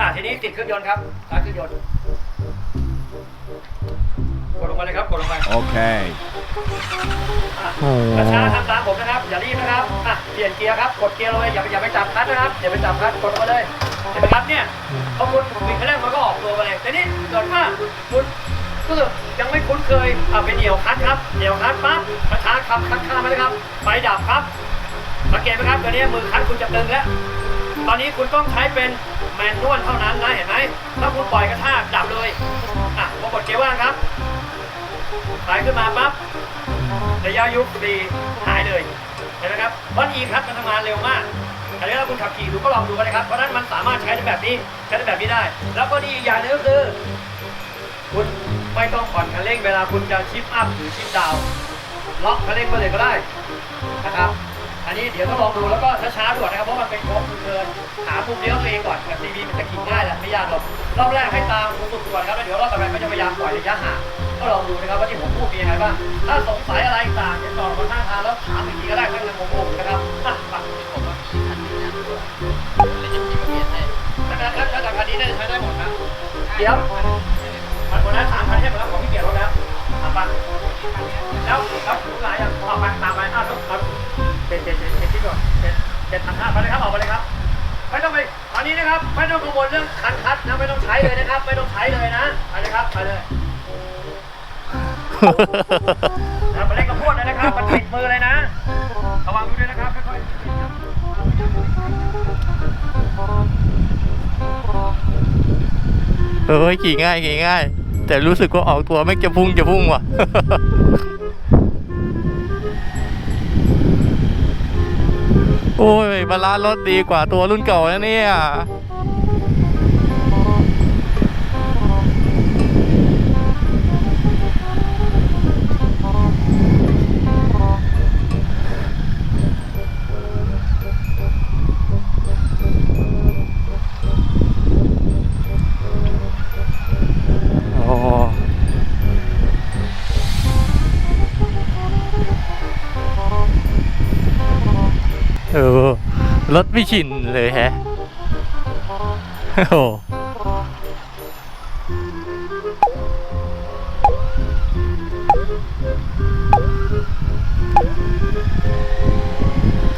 อะทีนี้ติดเครื่องยนต์ครับสตาร์ทเครื่องยนต์กดลงมาเลยครับกดลงมา Okay. อะโอ้โหช้าๆทำตามผมนะครับ อย่ารีบนะครับอะเปลี่ยนเกียร์ครับ กดเกียร์ลงเลย อย่าไปอย่าไปจับคลัตช์นะครับ อย่าไปจับคลัตช์กดลงมาเลยเห็นไหมครับเนี่ยพอคุณวิ่งคันแรกมันก็ออกตัวไปเลยแต่นี่เกิดว่าคุณก็ยังไม่คุ้นเคยอะไปเหนียวคลัตช์ครับ เหนียวคลัตช์ปั๊บช้าๆขับคันข้ามไปเลยครับ ไฟดับครับ สังเกตไหมครับตอนนี้มือคลัตช์คุณจะตึงแล้ว ตอนนี้คุณต้องใช้เป็น แมนนวลเท่านั้นนะเห็นไหมถ้าคุณปล่อยกระชากดับเลยอะพอกดเกียร์ว่างครับสายขึ้นมาปั๊บระยะยุบดีหายเลยเห็นไหมครับเพราะอีครับมันทำงานเร็วมากอันนี้ถ้าคุณขับขี่ดูก็ลองดูกันนะครับเพราะนั้นมันสามารถใช้ได้แบบนี้ใช้ได้แบบนี้ได้ แล้วก็ดีอีกอย่างหนึงก็คือ คุณไม่ต้องผ่อนคันเร่งเวลาคุณจะชิปอัพหรือชิปดาวล็อกคันเร่งไปเลยก็ได้นะครับ นนี้เดี๋ยวต้องลองดูแล้วก็ช้าๆด่วนนะครับเพราะมันเป็นโค้งคือเดินหามุมเลี้ยวตัวเองก่อนแบบทีวีมันจะขี่ง่ายแหละไม่ยากหรอกรอบแรกให้ตามคุณสุดก่อนครับแล้วเดี๋ยวรอบต่อไปก็จะพยายามปล่อยระยะห่างก็ลองดูนะครับว่าที่ผมพูดมียังไงบ้างถ้าสงสัยอะไรต่างจะจอดบนข้างทางแล้วถามอีกทีก็ได้ไม่ต้องงงๆนะครับอะฟังผมว่ามีคันนี้นะเลยจะคิดว่าเปลี่ยนให้แล้วแล้วจากคันนี้น่าจะใช้ได้หมดนะเดี๋ยวมันหมดแล้วสามคันให้หมดแล้วของพี่เกียรติรถแล้วถามปังแล้วแล้วถึงหลายอย่างเอาไปตามไปอ้าวต้องเอาเจ็ดเจ็ดเจ็ดเจ็ดที่ก่อนเจ็ดเจ็ดพันห้าไปเลยครับออกไปเลยครับไม่ต้องไปตอนนี้นะครับไม่ต้องกังวลเรื่องคันคัดนะไม่ต้องใช้เลยนะครับ ไม่ต้องใช้เลยนะไปเลยครับไปเลยนะไปเล่นกับพวกเลยนะครับมันติดมือเลยนะระวังดูด้วยนะครับค่อยๆเฮ้ยขี่ง่ายขี่ง่าย แต่รู้สึกว่าออกตัวไม่จะพุ่งจะพุ่งว่ะ โอ้ยบาลานซ์รถดีกว่าตัวรุ่นเก่าแล้วเนี่ย รถไม่ชินเลยแฮะโอ้โห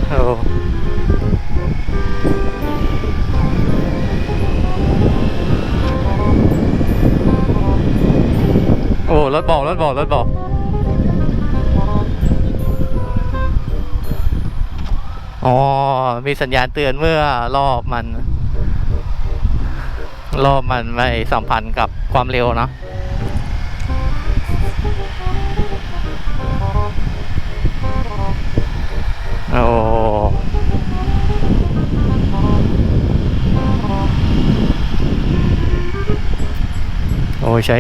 โอ้โอ้รถบอกรถบอกรถบอก อ๋อ มีสัญญาณเตือนเมื่อรอบมัน รอบมันไม่สัมพันธ์กับความเร็วเนอะโอ้โอ้ใช้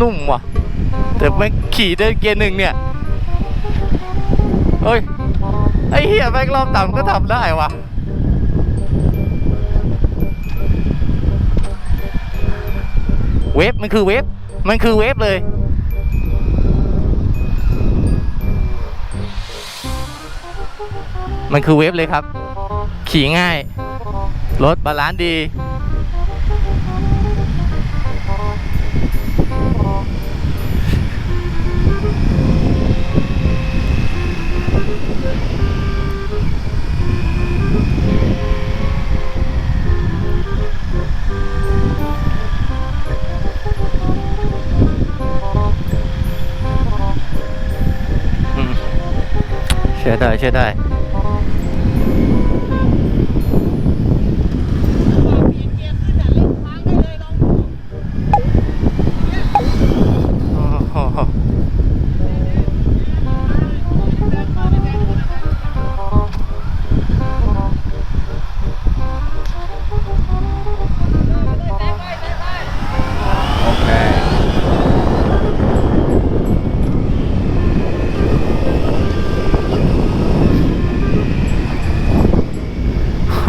นุ่มว่ะ แต่แม่งขี่ได้เกียร์หนึ่งเนี่ยเฮ้ย ไอ้เหี้ยแม่งรอบต่ำก็ทำได้ว่ะเวฟมันคือเวฟมันคือเวฟเลย มันคือเวฟเลยครับ ขี่ง่าย รถบาลานซ์ดี เชื่อไ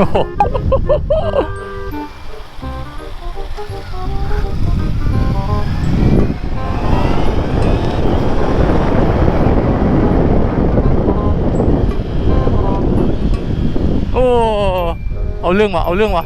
โอ้ เอาเรื่องวะเอาเรื่องวะ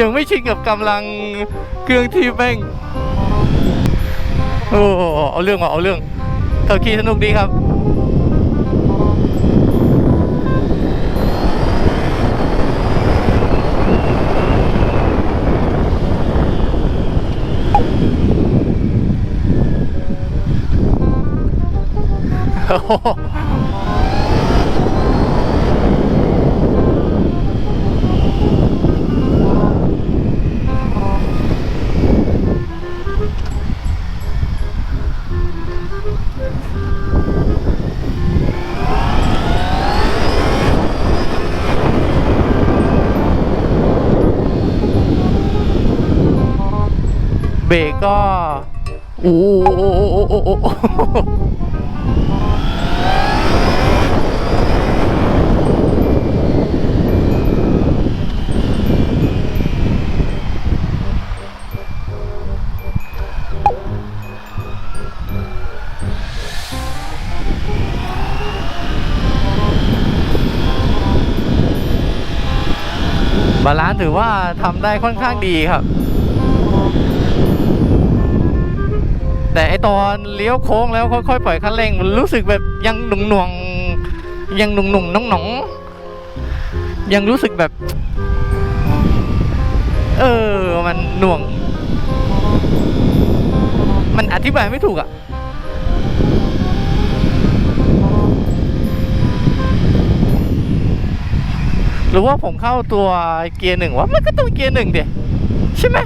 ยังไม่ชินกับกำลังเครื่องที่แม่งโอ้เอาเรื่องว่ะเอาเรื่องขับขี่สนุกดีครับโอ้ เบรกก็โอ้โหโอ้โหโอ้โหโอ้โหบาลานซ์ถือว่าทำได้ค่อนข้างดีครับ แต่ไอตอนเลี้ยวโค้งแล้วค่อยๆปล่อยคันเร่งมันรู้สึกแบบยังหนุ่งหน่วงๆยังหนุ่งหนุ่งน้องหนองๆยังรู้สึกแบบ เออมันหน่วง มันอธิบายไม่ถูกอะหรือว่าผมเข้าตัวเกียร์หนึ่งวะมันก็ต้องเกียร์หนึ่งเดียใช่ไหม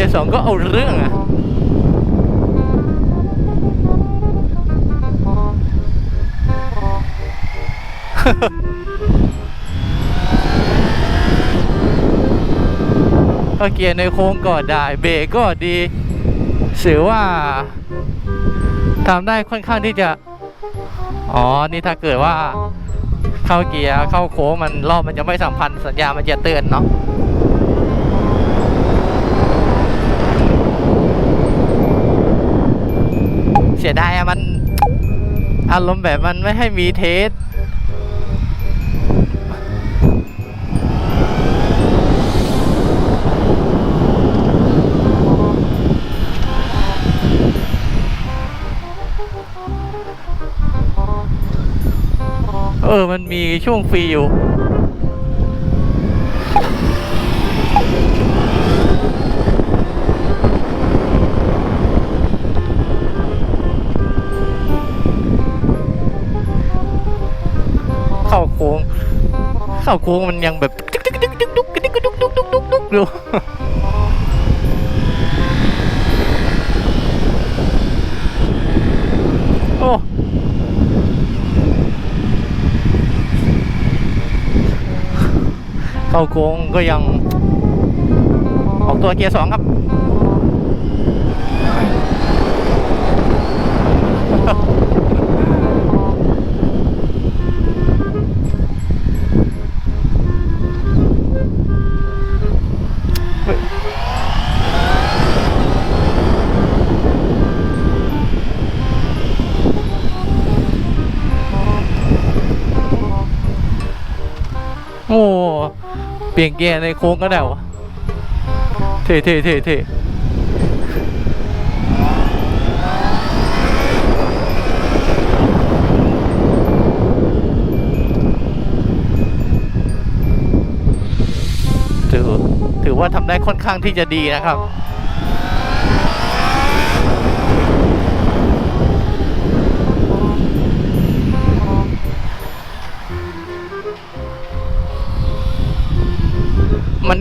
เยสองก็เอาเรื่องอะก็เกียร์ในโค้งก็ได้ เบรกก็ดีถือว่าทำได้ค่อนข้างที่จะ อ๋อ นี่ถ้าเกิดว่า เข้าเกียร์เข้าโค้งมันรอบมันจะไม่สัมพันธ์สัญญามันจะเตือนเนาะ เสียดายอะมันอารมณ์แบบมันไม่ให้มีเทสเออ มันมีช่วงฟรีอยู่ เข้าโค้งมันยังแบบตึกตึกตึกตึกตึกตึกตึกตึกตึกตึกตึกอยู่โอ้เข้าโค้งก็ยังออกตัวเกียร์สองครับ ลี่ยนเกียร์ในโค้งก็ได้วะเท่เท่เท่เท่ถือถือว่าทำได้ค่อนข้างที่จะดีนะครับ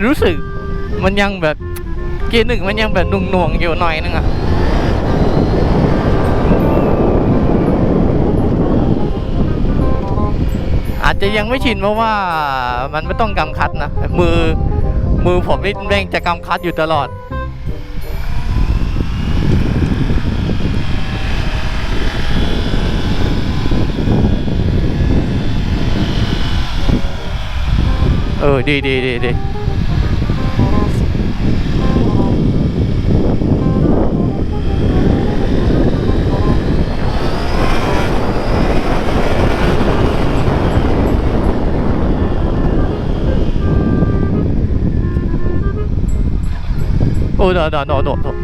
รู้สึกมันยังแบบเกียร์หนึ่งมันยังแบบนุ่งหน่วงอยู่หน่อยนึงอะอาจจะยังไม่ชินเพราะว่ามันไม่ต้องกำคัดนะมือมือผมนี่แม่งจะกำคัดอยู่ตลอดเออดีดีดีดี โอ้โดดโดดโดดโดด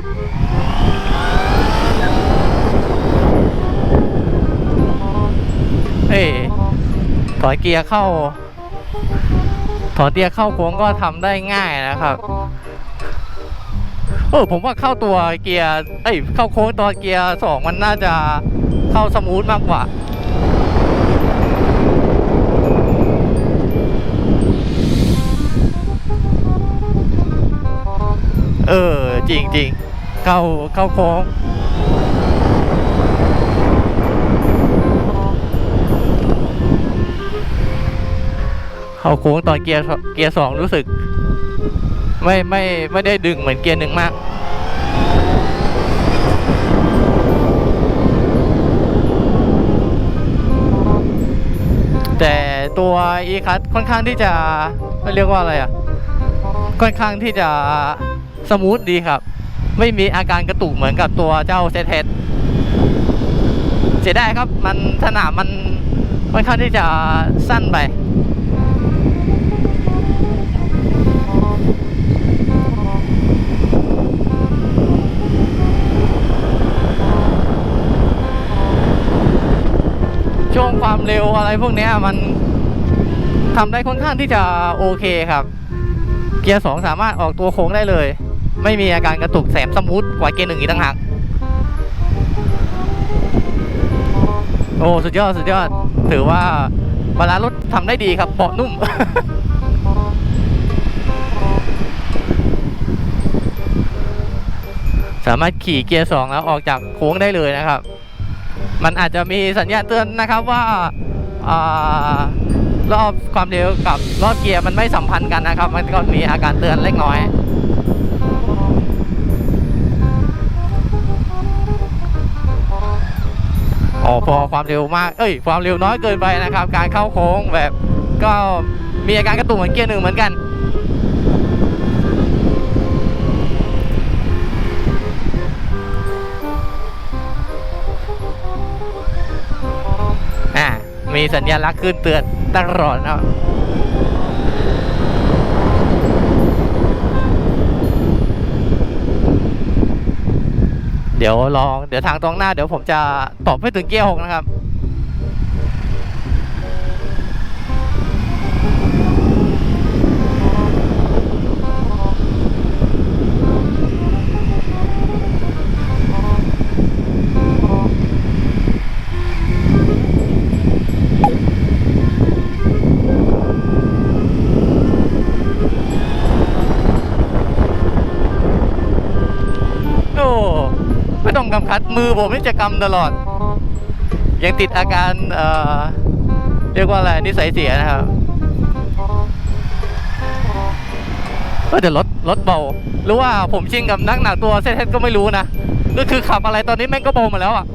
เอ้ถอยเกียร์เข้า ถอนเกียร์เข้าโค้งก็ทำได้ง่ายนะครับเออผมว่าเข้าตัวเกียร์ เอ้ยเข้าโค้งตอนเกียร์สองมันน่าจะเข้าสมูทมากกว่า เออ จริงจริงเข้าเข้าโค้งเข้าโค้งตอนเกียร์เกียร์สองรู้สึก ไม่ไม่ไม่ได้ดึงเหมือนเกียร์หนึ่งมากแต่ตัว e คั t ค่อนข้างที่จะเรียกว่าอะไรอะ ค่อนข้างที่จะ สมูทดีครับ ไม่มีอาการกระตุกเหมือนกับตัวเจ้าเซตเทสเสียดายครับ มันสนามมันค่อนข้างที่จะสั้นไปช่วงความเร็วอะไรพวกนี้มันทำได้ค่อนข้างที่จะโอเคครับ เกียร์สองสามารถออกตัวโค้งได้เลย ไม่มีอาการกระตุกแสมสมูทกว่าเกียร์หนึ่งอีกต่างหากโอ้สุดยอดสุดยอด ถือว่าบาลานรถทำได้ดีครับเบาะนุ่ม สามารถขี่เกียร์สองแล้วออกจากโค้งได้เลยนะครับ มันอาจจะมีสัญญาณเตือนนะครับว่าอารอบความเร็วกับรอบเกียร์มันไม่สัมพันธ์กันนะครับ มันก็มีอาการเตือนเล็กน้อย อ๋อพอความเร็วมาก เอ้ย ความเร็วน้อยเกินไปนะครับ การเข้าโค้งแบบก็มีอาการกระตุกเหมือนเกียร์หนึ่งเหมือนกัน อ่า มีสัญลักษณ์ขึ้นเตือนตลอดนะครับ เดี๋ยวลองเดี๋ยวทางตรงหน้าเดี๋ยวผมจะตอบให้ถึงเกียร์หกนะครับ ต้องกำคัดมือผมนี่จะกำตลอด ยังติดอาการเอ่อเรียกว่าอะไรนิสัยเสียนะครับเออแต่รถรถเบา หรือว่าผมชินกับนักหนักตัวเซตก็ไม่รู้นะก็คือขับอะไรตอนนี้แม่งก็เบาหมาแล้วอะ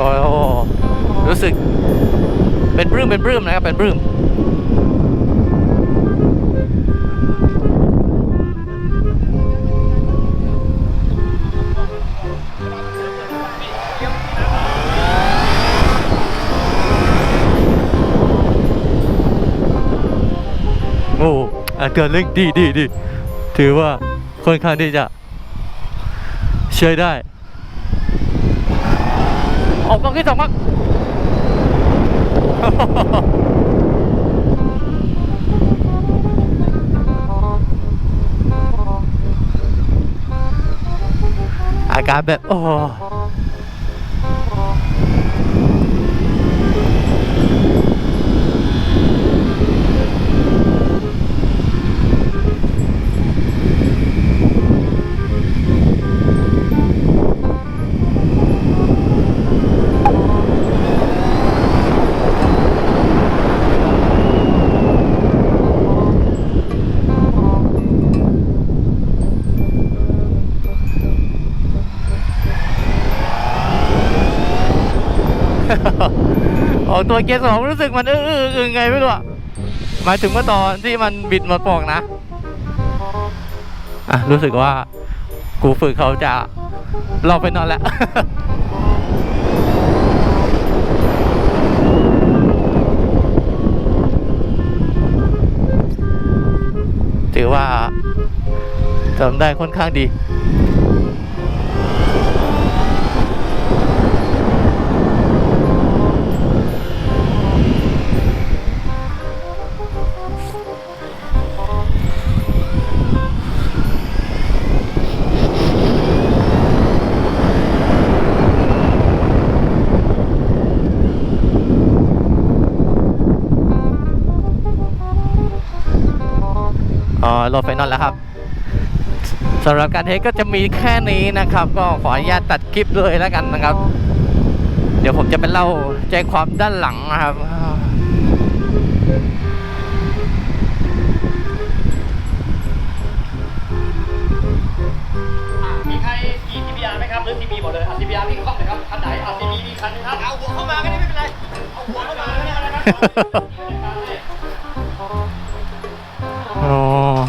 โอ้โหรู้สึกเป็นปลื้มเป็นปลื้มนะครับ เป็นปลื้มโอ้อาการเร่งดีดีดีถือว่าค่อนข้างที่จะใช้ได้ ออกกล้องที่สองมั้งอาการแบบ โอ้ ออกตัวเกียร์สองรู้สึกมันอื้อๆอึงไงไม่รู้อะหมายถึงว่าตอนที่มันบิดหมดปอกนะอะรู้สึกว่ากูฝึกเขาจะเราไปนอนแล้วถือว่าทำได้ค่อนข้างดี อ๋อโหลดไฟนอลแล้วครับสำหรับการเทสก็จะมีแค่นี้นะครับ ก็ขออนุญาตตัดคลิปเลยแล้วกันนะครับ เดี๋ยวผมจะไปเล่าใจความด้านหลังนะครับอะมีใครขี่ TBR ไหมครับหรือ TB หมดเลยอะ TBR พี่เข้าเลยครับคันไหนอะ TB มีคันหนึงครับเอาหัวเข้ามาก็ได้ไม่เป็นไรเอาหัวเข้ามาก็ได้นะครับ 어...